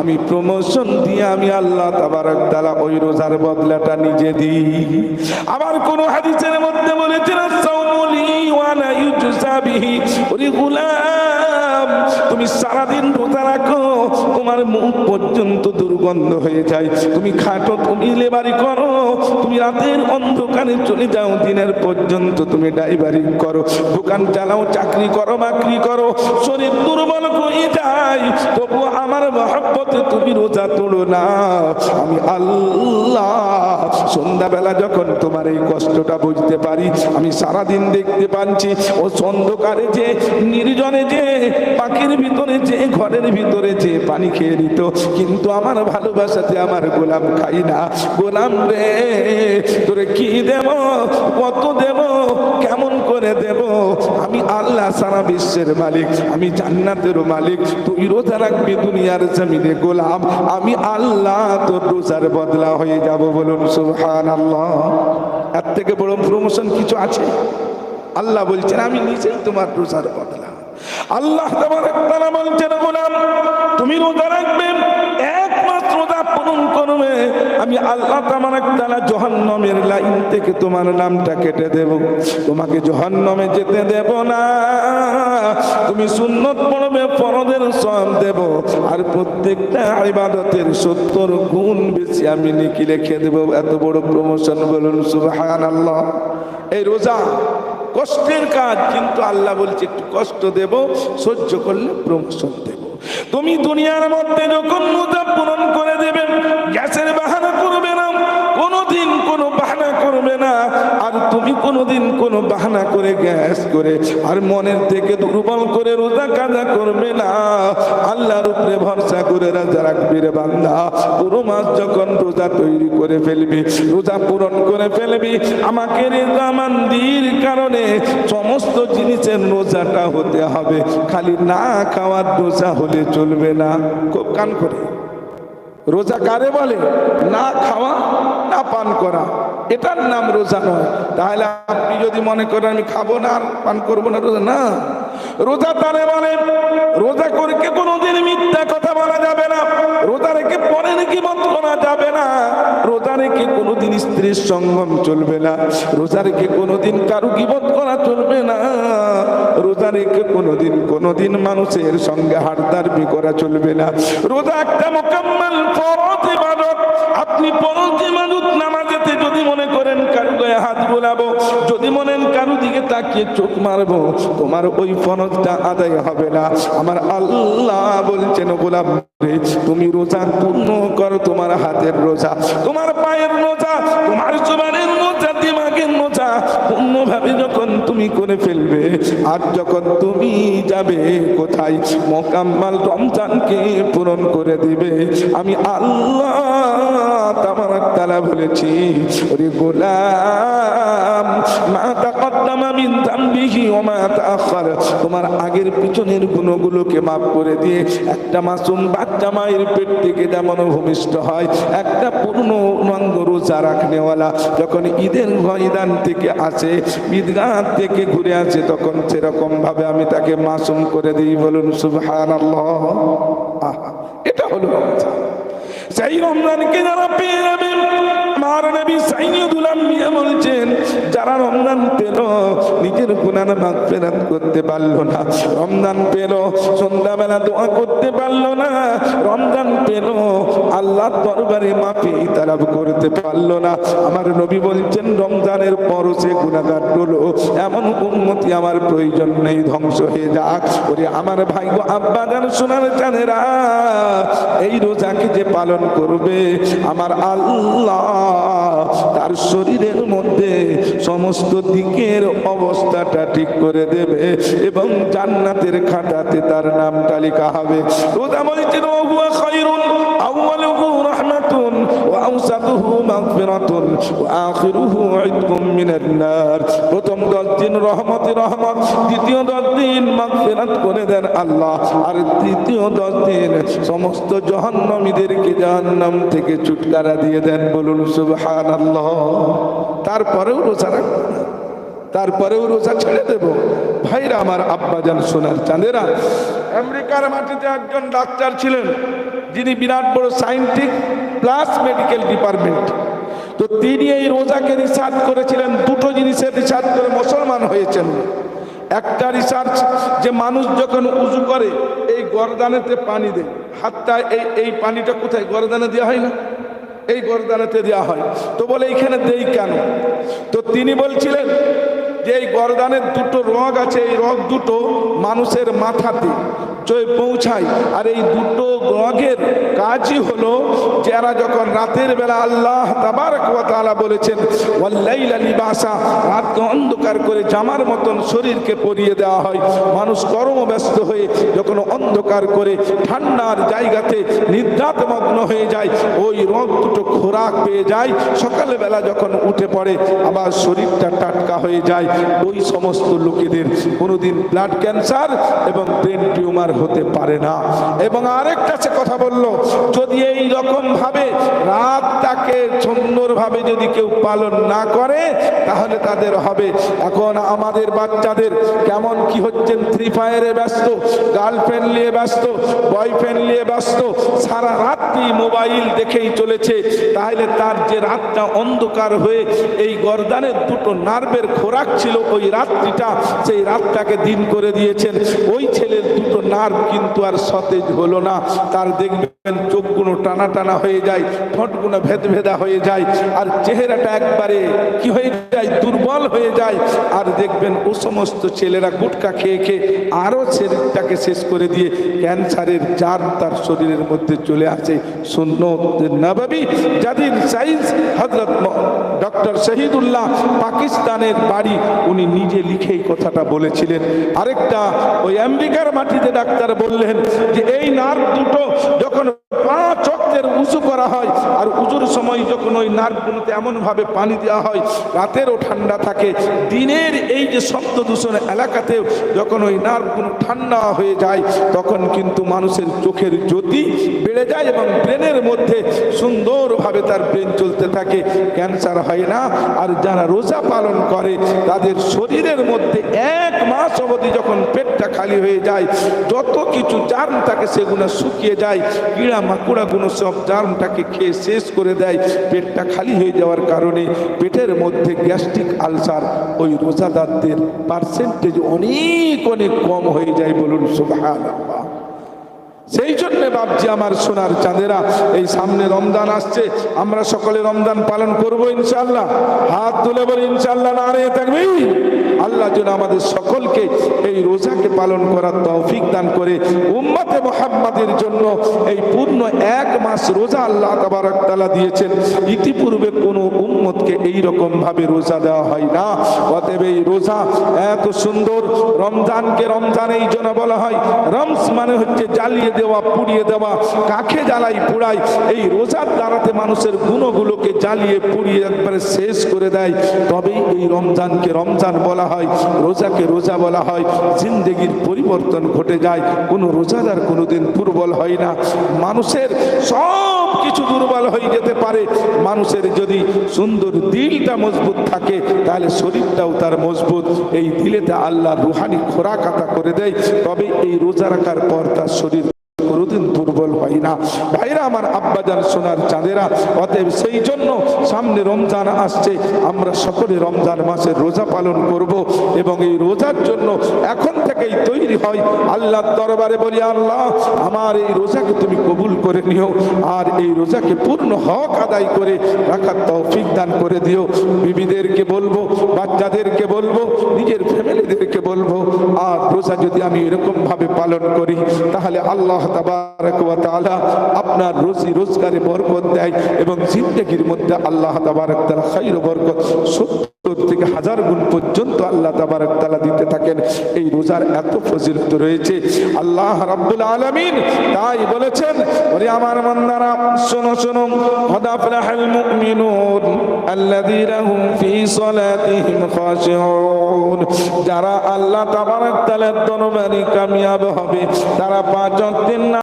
আমি প্রমোশন দিয়ে আমি আল্লাহ তাবারক তাআলা ওই রোজার বদলাটা নিজে দিই। আবার কোন হাদিসের মধ্যে বলেছেন সাউমুলি ওয়া লা ইউজা বিহি। ওরে তুমি সারাদিন রোজা রাখো, তোমার মুখ পর্যন্ত দুর্গন্ধ হয়ে যায়। তুমি খাটো, তুমি লেবারি করো, তুমি রাতের অন্ধকারে চলে যাও, দিনের পর্যন্ত তুমি ড্রাইভারিং করো। দোকান চালাও, চাকরি করো, বাকরি করো, শরীর দুর্বল হয়ে যায়। তবু আমার মহাব্বতে তুমি রোজা তোলো না। আমি আল্লাহ, সন্ধ্যাবেলা যখন তোমার এই কষ্টটা বুঝতে পারি, আমি সারাদিন দেখতে পাচ্ছি ও অন্ধকারে যে, নির্জনে যে, পাখির ভিতরে যে, ঘরের ভিতরে যে পানি খেয়ে নিত। কিন্তু আমার ভালোবাসাতে আমার গোলাম খাই না। গোলাম রে, তোরে কি দেব, কত দেব, কেমন করে দেব? আমি আল্লাহ সারা বিশ্বের মালিক, আমি জান্নাতেরও মালিক। তুই রোজা রাখবি দুনিয়ার জমিনে গোলাম, আমি আল্লাহ তোর রোজার বদলা হয়ে যাব বলুন সুহান আল্লাহ এর থেকে বড় প্রমোশন কিছু আছে? আল্লাহ বলছেন, আমি নিজেই তোমার রোজার বদলা। আল্লাহ তোমার তারা বলছেন গোলাম তুমি রোজা রাখবে এক মাস রোজা পূরণ করবে আমি আল্লাহ তোমার তারা জহন্নমের লাইন থেকে তোমার নামটা কেটে দেব। তোমাকে জহন্নমে যেতে দেব না। তুমি সুন্নত পড়বে ফরদের সব দেব। আর প্রত্যেকটা ইবাদতের সত্তর গুণ বেশি আমি নিকি রেখে দেব। এত বড় প্রমোশন বলুন সুবহান আল্লাহ এই রোজা কষ্টের কাজ, কিন্তু আল্লাহ বলছে একটু কষ্ট দেব, সহ্য করলে প্রমোশন দেব। তুমি দুনিয়ার মধ্যে যখন রোজা পূরণ করে দেবে, গ্যাসের বাহানা করবে না কোনোদিন কোনো বাহানা করবে না আর তুমি কোনোদিন কোনো বাহানা করে গ্যাস করে আর মনের থেকে দুর্বল করে রোজা কাজা করবে না। আল্লাহর উপরে ভরসা করে রাজা রাখবি রে বান্দা। পুরো মাস যখন রোজা তৈরি করে ফেলবি, রোজা পূরণ করে ফেলবি, আমাকে রেজামান্দির কারণে সমস্ত জিনিসের রোজাটা হতে হবে। খালি না খাওয়ার রোজা হলে চলবে না। খুব কান করে। রোজা কারে বলে? না খাওয়া, না পান করা। এটার নাম রোজা নয়। তাহলে আপনি যদি মনে করেন আমি খাব না আর পান করব না, রোজা না। রোজা তারে বলে, রোজা করে কোনোদিন মিথ্যা কথা বলা যাবে না? রোজা রেখে পরে নাকি মত করা যাবে না? রোজা রেখে কোনোদিন স্ত্রীর সঙ্গম চলবে না। রোজা রেখে কোনোদিন কারু গিবত করা চলবে না। রোজা রেখে কোনোদিন কোনোদিন মানুষের সঙ্গে হাড়দারবি করা চলবে না। রোজা একটা মোকাম্মল ফরজ ইবাদত। আপনি ফরজ ইবাদত নামাজেতে যদি মনে করেন কারু গায়ে হাত বোলাবো যদি মনে কারও দিকে তাকিয়ে চোখ মারবো তোমার ওই ফরজটা আদায় হবে না। আমার আল্লাহ বলছেন গোলাম রে, তুমি রোজা পূর্ণ করো তোমার হাতের রোজা। তোমার পায়ের রোজা তোমার জোবানের রোজা দিমাগের রোজা পূর্ণভাবে যখন তুমি করে ফেলবে, আর যখন তুমি যাবে কোথায় মোকাম্মাল রমজানকে পূরণ করে দিবে। আমি আল্লাহ তামার তালা বলেছি, ওরে গোলাম, মা তোমার আগের পিছনের গুণগুলোকে মাফ করে দিয়ে একটা মাসুম বাচ্চা মায়ের পেট থেকে যেমন ভূমিষ্ঠ হয়, একটা পূর্ণ রঙ্গ রোজা রাখনেওয়ালা যখন ঈদের ময়দান থেকে আসে, ঈদগাহ থেকে ঘুরে আসে, তখন সেরকম ভাবে আমি তাকে মাসুম করে দিই, বলুন আহা, এটা হলো সেই রমজানকে যারা পেয়ে যাবেন আমার নবী সাইয়দুল আম্বিয়া বলছেন, যারা রমজান পেল, নিজের গুনার মাগফিরাত করতে পারল না। রমজান পেল, সন্ধ্যাবেলা দোয়া করতে পারল না। রমজান পেল আল্লাহ দরবারে মাফি তালাব করতে পারল না। আমার নবী বলছেন, রমজানের পর সে গুণাগার হলো। এমন উন্নতি আমার প্রয়োজন নেই, ধ্বংস হয়ে যাক। ওরে আমার ভাই গো, আব্বা জান, সোনার চানেরা এই রোজাকে যে পালন করবে, আমার আল্লাহ তার শরীরের মধ্যে সমস্ত দিকের অবস্থাটা ঠিক করে দেবে এবং জান্নাতের খাটাতে তার নাম তালিকা হবে। প্রথম 10 দিন রহমতে 10 দিন দেন আল্লাহ। আর তৃতীয় 10 দিন সমস্ত জাহান্নামীদেরকে জাহান্নাম থেকে ছুটকারা দিয়ে দেন বলুন সুবহানাল্লাহ। তারপরেও রোজা রাখবেন না। তারপরেও রোজা ছেড়ে দেব। ভাইরা আমার আব্বা যান সোনার চাঁদেরা আমেরিকার মাটিতে একজন ডাক্তার ছিলেন, যিনি বিরাট বড় সায়েন্টিফিক প্লাস মেডিকেল ডিপার্টমেন্ট। তো তিনি এই রোজাকে রিসার্চ করেছিলেন, দুটো জিনিসের রিসার্চ করে মুসলমান হয়েছেন। একটা রিসার্চ যে মানুষ যখন উজু করে, এই গরদানেতে পানি দেয়। হাতটা এই এই পানিটা কোথায়? গরদানে দেওয়া হয় না? এই গরদানেতে দেওয়া হয়। তো বলে, এইখানে দেই কেন? তো তিনি বলছিলেন যে, এই গরদানের দুটো রগ আছে। এই রগ দুটো মানুষের মাথাতে পৌঁছায়। আর এই দুটো রগের কাজই হলো যারা যখন রাতের বেলা আল্লাহ তাবারক ওয়া তাআলা বলেছেন লিবাসা রাতকে অন্ধকার করে জামার মতন শরীরকে পরিয়ে দেওয়া হয়। মানুষ কর্মব্যস্ত হয়ে যখন অন্ধকার করে ঠান্ডার জায়গাতে নিদ্রাতমগ্ন হয়ে যায়। ওই রগ দুটো খোরাক পেয়ে যায়। সকালবেলা যখন উঠে পড়ে আবার শরীরটা টাটকা হয়ে যায়। ওই সমস্ত লোকেদের কোনোদিন ব্লাড ক্যান্সার এবং ব্রেন টিউমার হতে পারে না। এবং আরেকটা সে কথা বলল, যদি এই রকম ভাবে রাতটাকে সুন্দরভাবে যদি কেউ পালন না করে, তাহলে তাদের হবে। এখন আমাদের বাচ্চাদের কেমন কি হচ্ছেন ফ্রি ফায়ারে ব্যস্ত গার্লফ্রেন্ড নিয়ে ব্যস্ত বয়ফ্রেন্ড নিয়ে ব্যস্ত, সারা রাত্রি মোবাইল দেখেই চলেছে, তাহলে তার যে রাতটা অন্ধকার হয়ে এই গরদানের দুটো নার্ভের খোরাক ছিল, ওই রাত্রিটা সেই রাতটাকে দিন করে দিয়েছেন। ওই ছেলের দুটো নার্ভ কিন্তু আর সতেজ হলো না। তার দেখবেন চোখগুলো টানা টানা হয়ে যায়, ঠোঁটগুলো ভেদ ভেদা হয়ে যায়, আর চেহারাটা একবারে কি হয়ে যায়? দুর্বল হয়ে যায়। আর দেখবেন ও সমস্ত ছেলেরা গুটকা খেয়ে খেয়ে আরও শরীরটাকে শেষ করে দিয়ে ক্যান্সারের জার তার শরীরের মধ্যে চলে আসে। শূন্য নবাবি যাদের সাইন্স হজরত ডক্টর শহীদুল্লাহ পাকিস্তানের বাড়ি, উনি নিজে লিখে এই কথাটা বলেছিলেন। আরেকটা, ওই আমেরিকার মাটিতে ডাক্তার বললেন যে, এই নার্ভ দুটো অক্টের উঁচু করা হয়, আর উঁচুর সময় যখন ওই নার্ভগুলোতে এমনভাবে পানি দেওয়া হয়, রাতেরও ঠান্ডা থাকে। দিনের এই যে শব্দ দূষণ এলাকাতেও যখন ওই নার্ভগুলো ঠান্ডা হয়ে যায়, তখন কিন্তু মানুষের চোখের জ্যোতি বেড়ে যায় এবং ব্রেনের মধ্যে সুন্দরভাবে তার ব্রেন চলতে থাকে। ক্যান্সার হয় না, আর যারা রোজা পালন করে, তাদের শরীরের মধ্যে এক মাস অবধি যখন পেটটা খালি হয়ে যায়, যত কিছু জার্ম থাকে সেগুলো শুকিয়ে যায়, কীড়া মাকুড়াগুলো সব জার্মটাকে খেয়ে শেষ করে দেয়। পেটটা খালি হয়ে যাওয়ার কারণে পেটের মধ্যে গ্যাস্ট্রিক আলসার ওই রোজাদারদের পার্সেন্টেজ অনেক অনেক কম হয়ে যায় বলুন, সুবহানাল্লাহ। সেই জন্যে ভাবছি আমার সোনার চাঁদেরা, এই সামনে রমজান আসছে, আমরা সকলে রমজান পালন করব ইনশাল্লাহ হাত তুলে বলি ইনশাল্লাহ না রে থাকবি আল্লাহ যেন আমাদের সকলকে এই রোজাকে পালন করার তৌফিক দান করে, উম্মতে মোহাম্মদের জন্য এই পূর্ণ এক মাস রোজা আল্লাহ তাবারক তাআলা দিয়েছেন। ইতিপূর্বে কোনো উম্মতকে এই রকম ভাবে রোজা দেওয়া হয় না। অতএব এই রোজা এত সুন্দর, রমজানকে রমজান এই জন্য বলা হয়। রমস মানে হচ্ছে জ্বালিয়ে দেওয়া, পুড়িয়ে দেওয়া কাকে জ্বালাই পুড়াই এই রোজার দ্বারাতে মানুষের গুণগুলোকে জ্বালিয়ে পুড়িয়ে একবারে শেষ করে দেয়। তবেই এই রমজানকে রমজান বলা হয়, রোজাকে রোজা বলা হয়, জিন্দেগির পরিবর্তন ঘটে যায়। কোনো রোজাদার কোনোদিন দুর্বল হয় না। মানুষের সব কিছু দুর্বল হয়ে যেতে পারে। মানুষের যদি সুন্দর দিলটা মজবুত থাকে, তাহলে শরীরটাও তার মজবুত। এই দিলেতে আল্লাহ রুহানি খোরাকাতা করে দেয়। তবে এই রোজা রাখার পর তার শরীর কোনোদিন দুর্বল হয় না। ভাইরা, আমার আব্বাজান সোনার চাঁদেরা, অতএব সেই জন্য সামনে রমজান আসছে, আমরা সকলে রমজান মাসের রোজা পালন করব এবং এই রোজার জন্য এখন থেকেই তৈরি হয় আল্লাহর দরবারে বলি, আল্লাহ, আমার এই রোজাকে তুমি কবুল করে নিও আর এই রোজাকে পূর্ণ হক আদায় করে রাখার তৌফিক দান করে দিও। বিবিদেরকে বলব, বাচ্চাদেরকে বলব, নিজের ফ্যামিলিদেরকে বলব, আর রোজা যদি আমি এরকম ভাবে পালন করি, তাহলে আল্লাহ তাবারক আপনার রুজি রোজগারে বরকত দেয় এবং জিন্দেগির মধ্যে আল্লাহ তাবার তাআলা বরকত সত্তর থেকে হাজার গুণ পর্যন্ত আল্লাহ তাবারক তাআলা দিতে থাকেন। এই রোজার এত ফজিলত রয়েছে। আল্লাহ রাব্বুল আলামিন তাই বলেছেন, ওরে আমার বান্দারা, শোনো শোনো, হদাফলাহাল মুমিনুন আল্লাযীনা হুম ফি সলাতিহিম খাশিউন। যারা আল্লাহ তাবারক তাআলার দরবারে কামিয়াব হবে, তারা পাঁচ দিন